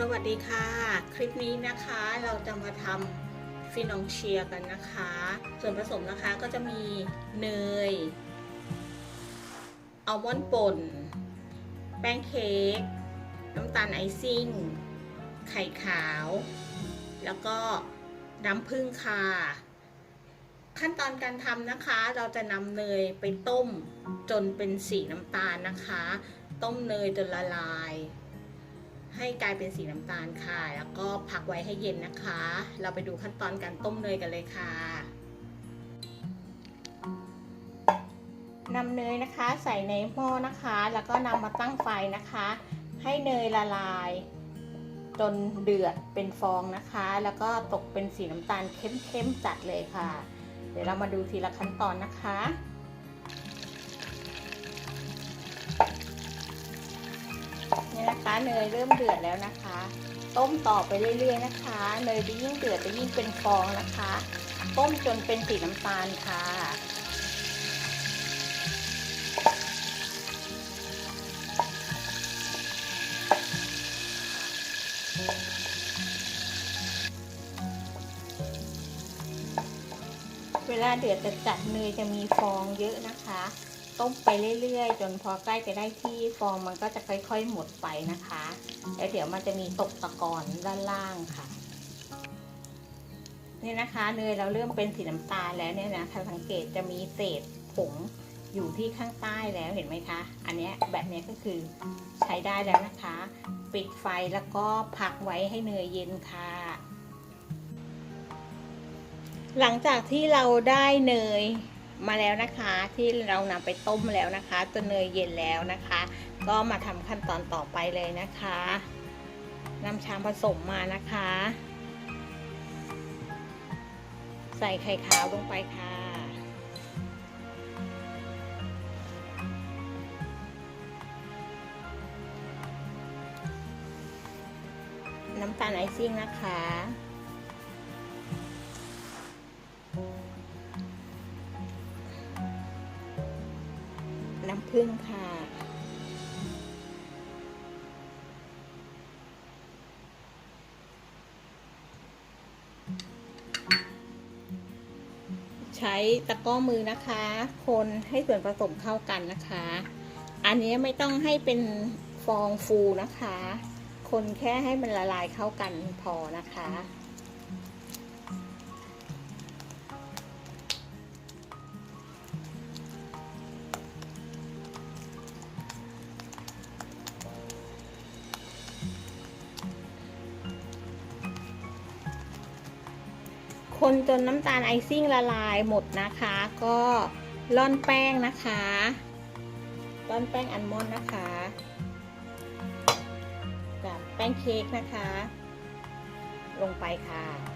สวัสดีค่ะ คลิปนี้นะคะเราจะมาทำฟินองเชียกันนะคะ ส่วนผสมนะคะก็จะมีเนยอัลมอนด์ป่น แป้งเค้กน้ำตาลไอซิ่ง ไข่ขาว แล้วก็น้ำผึ้งค่ะ ขั้นตอนการทำนะคะ เราจะนำเนยไปต้มจนเป็นสีน้ำตาลนะคะ ต้มเนยจนละลาย ให้กลายเป็นสีน้ำตาลค่ะ แล้วก็พักไว้ให้เย็นนะคะ เราไปดูขั้นตอนการต้มเนยกันเลยค่ะนำเนยนะคะใส่ในหม้อนะคะ แล้วก็นำมาตั้งไฟนะคะ ให้เนยละลาย จนเดือดเป็นฟองนะคะ แล้วก็ตกเป็นสีน้ำตาลเข้มๆจัดเลยค่ะ เดี๋ยวเรามาดูทีละขั้นตอนนะคะ เนยเริ่มเดือดแล้วนะคะ ต้มต่อไปเรื่อยๆนะคะ เนยจะยิ่งเดือดจะยิ่งเป็นฟองนะคะ ต้มจนเป็นสีน้ำตาลค่ะเวลาเดือดจะจัดเนยจะมีฟองเยอะนะคะ ต้มไปเรื่อยๆ จนพอใกล้จะได้ที่ฟองมันก็จะค่อยๆหมดไปนะคะ แล้วเดี๋ยวมันจะมีตกตะกอนด้านล่างค่ะ นี่นะคะเนยเราเริ่มเป็นสีน้ำตาลแล้วเนี่ยนะถ้าสังเกตจะมีเศษผงอยู่ที่ข้างใต้แล้วเห็นไหมคะ อันนี้แบบนี้ก็คือใช้ได้แล้วนะคะ ปิดไฟแล้วก็พักไว้ให้เนยเย็นค่ะ หลังจากที่เราได้เนย มาแล้วนะคะที่เรานำไปต้มแล้วนะคะตัวเนยเย็นแล้วนะคะ ก็มาทำขั้นตอนต่อไปเลยนะคะนำชามผสมมานะคะ ใส่ไข่ขาวลงไปค่ะ น้ำตาลไอซิ่งนะคะ ใช้ตะก้อมือนะคะ คนให้ส่วนผสมเข้ากันนะคะ อันนี้ไม่ต้องให้เป็นฟองฟูนะคะ คนแค่ให้มันละลายเข้ากันพอนะคะ คนจนน้ำตาลไอซิ่งละลายหมดนะคะ ก็ร่อนแป้งนะคะร่อนแป้งอัลมอนด์นะคะกับแป้งเค้กนะคะ ลงไปค่ะ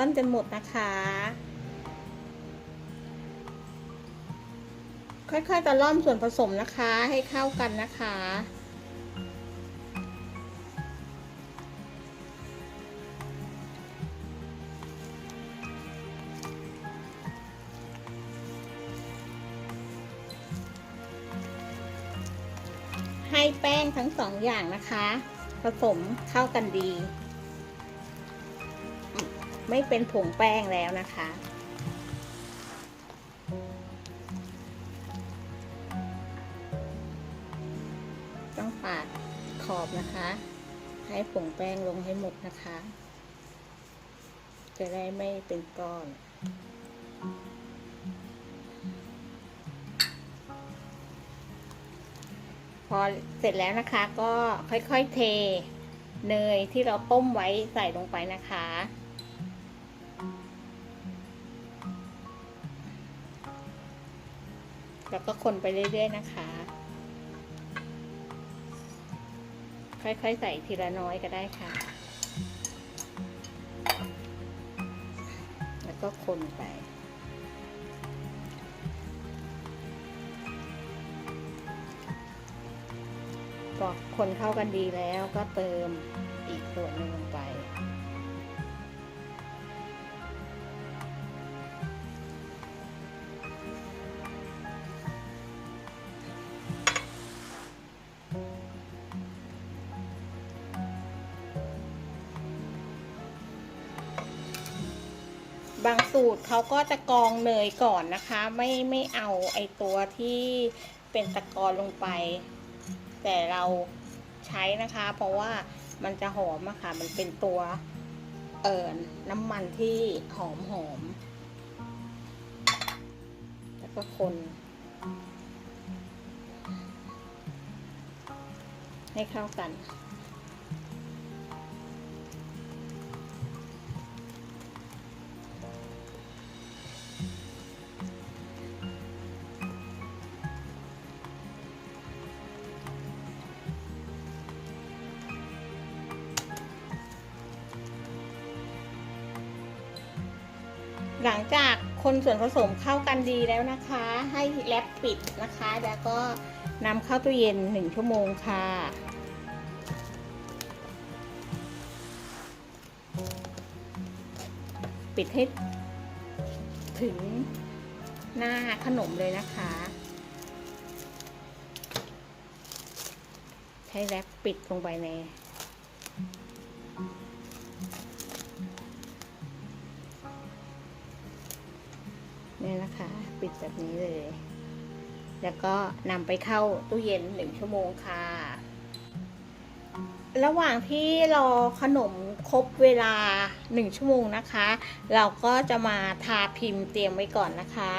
ร่อนจนหมดนะคะ ค่อยๆจะร่อนส่วนผสมนะคะให้เข้ากันนะคะให้แป้งทั้งสองอย่างนะคะ ผสมเข้ากันดี ไม่เป็นผงแป้งแล้วนะคะ ต้องปาดขอบนะคะ ให้ผงแป้งลงให้หมดนะคะ จะได้ไม่เป็นก้อนพอเสร็จแล้วนะคะก็ค่อยๆเทเนยที่เราต้มไว้ใส่ลงไปนะคะ แล้วก็คนไปเรื่อย ๆ นะคะ ค่อย ๆ ใส่ทีละน้อยก็ได้ค่ะ แล้วก็คนไปพอคนเข้ากันดีแล้วก็เติมอีกส่วนหนึ่งลงไป บางสูตรเขาก็จะกองเนยก่อนนะคะ ไม่ไม่เอาไอตัวที่เป็นตะกอนลงไป แต่เราใช้นะคะ เพราะว่ามันจะหอมอะค่ะ มันเป็นตัวเอ่อน้ำมันที่หอมหอม แล้วก็คน ให้เข้ากัน ส่วนผสมเข้ากันดีแล้วนะคะ ให้แรปปิดนะคะ แล้วก็นำเข้าตู้เย็นหนึ่งชั่วโมงค่ะปิดให้ถึงหน้าขนมเลยนะคะ ใช้แรปปิดลงไปใน ปิดแบบนี้เลย แล้วก็นำไปเข้าตู้เย็นหนึ่งชั่วโมงค่ะ ระหว่างที่รอขนมครบเวลาหนึ่งชั่วโมงนะคะ เราก็จะมาทาพิมพ์เตรียมไว้ก่อนนะคะ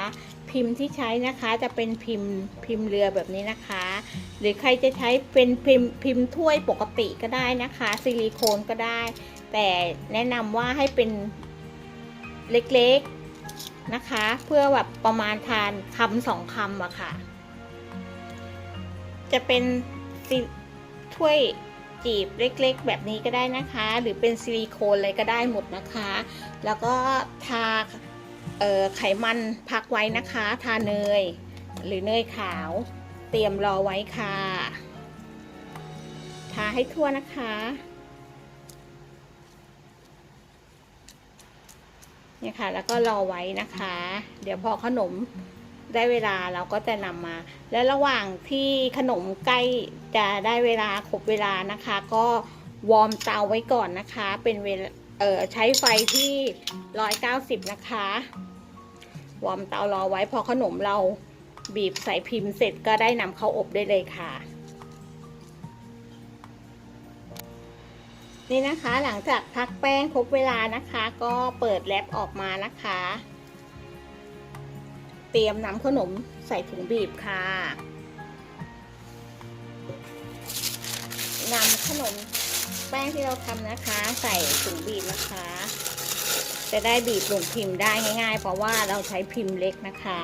พิมพ์ที่ใช้นะคะจะเป็นพิมพ์พิมพ์เรือแบบนี้นะคะ หรือใครจะใช้เป็นพิมพ์พิมพ์ถ้วยปกติก็ได้นะคะ ซิลิโคนก็ได้ แต่แนะนำว่าให้เป็นเล็กๆ นะคะ เพื่อแบบประมาณทานคำสองคำอะค่ะ จะเป็นถ้วยจีบเล็กๆ แบบนี้ก็ได้นะคะ หรือเป็นซิลิโคนอะไรก็ได้หมดนะคะ แล้วก็ทาไขมันพักไว้นะคะ ทาเนย หรือเนยขาว เตรียมรอไว้ค่ะ ทาให้ทั่วนะคะ เนี่ยค่ะ แล้วก็รอไว้นะคะ เดี๋ยวพอขนมได้เวลาเราก็จะนำมา และระหว่างที่ขนมใกล้จะได้เวลาครบเวลานะคะ ก็วอร์มเตาไว้ก่อนนะคะ เป็นเวลาเออใช้ไฟที่ 190 นะคะ วอร์มเตารอไว้พอขนมเราบีบใส่พิมพ์เสร็จก็ได้นำเข้าอบได้เลยค่ะ นี่นะคะหลังจากพักแป้งครบเวลานะคะ ก็เปิดแรปออกมานะคะ เตรียมนำขนมใส่ถุงบีบค่ะนำขนมแป้งที่เราทำนะคะ ใส่ถุงบีบนะคะ จะได้บีบลงพิมพ์ได้ง่าย ๆ เพราะว่าเราใช้พิมพ์เล็กนะคะ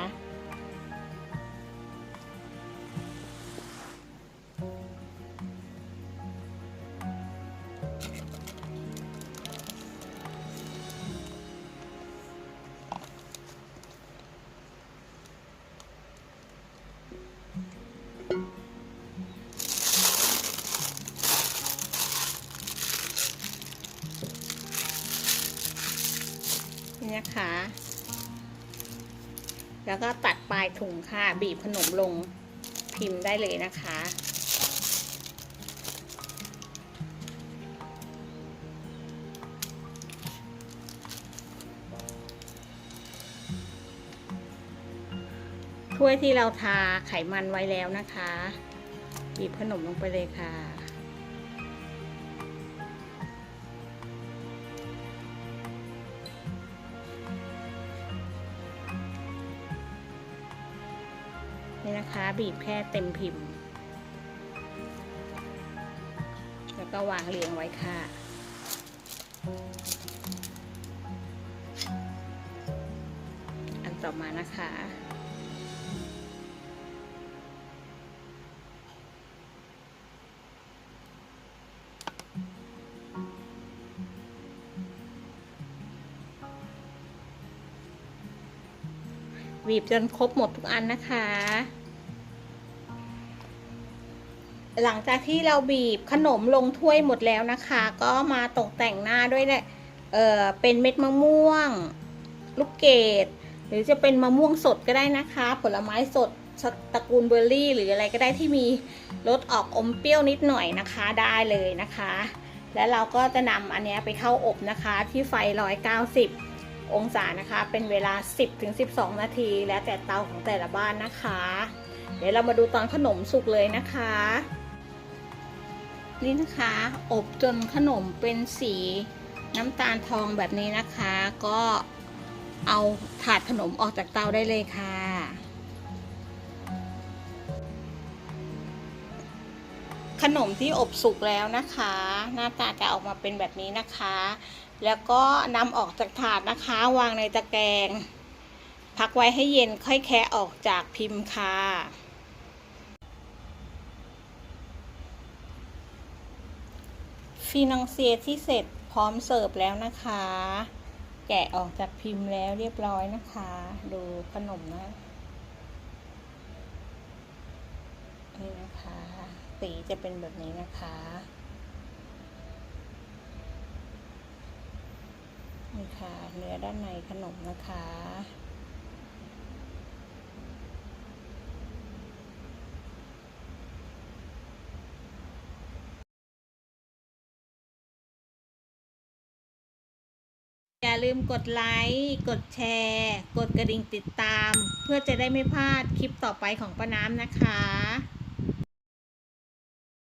แล้วก็ตัดปลายถุงค่ะ บีบขนมลงพิมพ์ได้เลยนะคะ ถ้วยที่เราทาไขมันไว้แล้วนะคะ บีบขนมลงไปเลยค่ะี่นะคะ บีบแค่เต็มพิมพ์ แล้วก็วางเรียงไว้ค่ะอันต่อมานะคะบีบจนครบหมดทุกอันนะคะ หลังจากที่เราบีบขนมลงถ้วยหมดแล้วนะคะ ก็มาตกแต่งหน้าด้วยเนี่ยเออเป็นเม็ดมะม่วง ลูกเกดหรือจะเป็นมะม่วงสดก็ได้นะคะ ผลไม้สดตระกูลเบอร์รี่ หรืออะไรก็ได้ที่มีรสออกอมเปรี้ยวนิดหน่อยนะคะได้เลยนะคะ แล้วเราก็จะนำอันนี้ไปเข้าอบนะคะ ที่ไฟ 190 องศานะคะ เป็นเวลา 10-12 นาที แล้วแต่เตาของแต่ละบ้านนะคะ เดี๋ยวเรามาดูตอนขนมสุกเลยนะคะ นี่นะคะ อบจนขนมเป็นสีน้ำตาลทองแบบนี้นะคะ ก็เอาถาดขนมออกจากเตาได้เลยค่ะ ขนมที่อบสุกแล้วนะคะ หน้าตาจะออกมาเป็นแบบนี้นะคะ แล้วก็นำออกจากถาดนะคะ วางในตะแกรงพักไว้ให้เย็นค่อยแคะออกจากพิมพ์ค่ะ ฟีนองเซียที่เสร็จพร้อมเสิร์ฟแล้วนะคะ แกะออกจากพิมพ์แล้วเรียบร้อยนะคะ ดูขนมนะ นี่นะคะ สีจะเป็นแบบนี้นะคะนี่ค่ะเนื้อด้านในขนมนะคะ ลืมกดไลค์กดแชร์ กดกระดิ่งติดตาม เพื่อจะได้ไม่พลาดคลิปต่อไปของป้าน้ำนะคะ